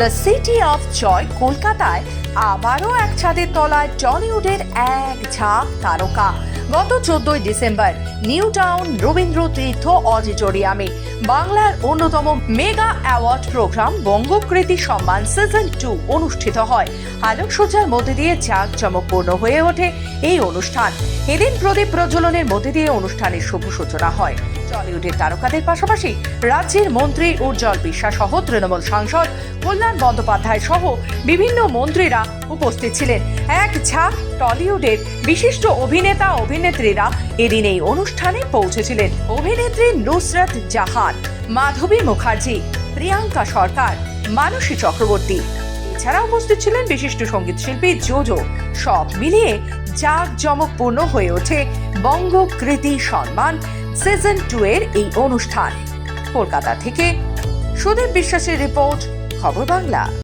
The city of joy কলকাতায় আবারও এক ছাদের তলায় টলিউডের এক ঝাঁক তারকা। গত চোদ্দই December, new town Rabindra Tirtha অডিটোরিয়ামে বাংলার অন্যতম মেগা অ্যাওয়ার্ড প্রোগ্রাম বঙ্গকৃতি সম্মান সিজন টু অনুষ্ঠিত হয়। আলোকসজ্জার মধ্যে দিয়ে জাঁকজমকপূর্ণ হয়ে ওঠে এই অনুষ্ঠান। এদিন প্রদীপ প্রজ্বলনের মধ্যে দিয়ে অনুষ্ঠানের শুভ সূচনা হয়। টলিউডের তারকাদের পাশাপাশি রাজ্যের মন্ত্রী উজ্জ্বল বিশ্বাস সহ তৃণমূল সাংসদ কল্যাণ বন্দ্যোপাধ্যায় সহ বিভিন্ন মন্ত্রীরা উপস্থিত ছিলেন। এক ঝাঁক টলিউডের বিশিষ্ট অভিনেতা, অভিনেত্রীরা এদিন এই অনুষ্ঠানে পৌঁছেছিলেন। অভিনেত্রী নুসরত জাহান, মাধবী মুখার্জি, প্রিয়াঙ্কা সরকার, মানসী চক্রবর্তী। এছাড়া উপস্থিত ছিলেন বিশিষ্ট সংগীত শিল্পী জোজো। সব মিলিয়ে জাঁকজমকপূর্ণ হয়ে ওঠে বঙ্গকৃতি সম্মান সিজন টু এর এই অনুষ্ঠান। কলকাতা থেকে সুদীপ বিশ্বাসের রিপোর্ট খবর বাংলা।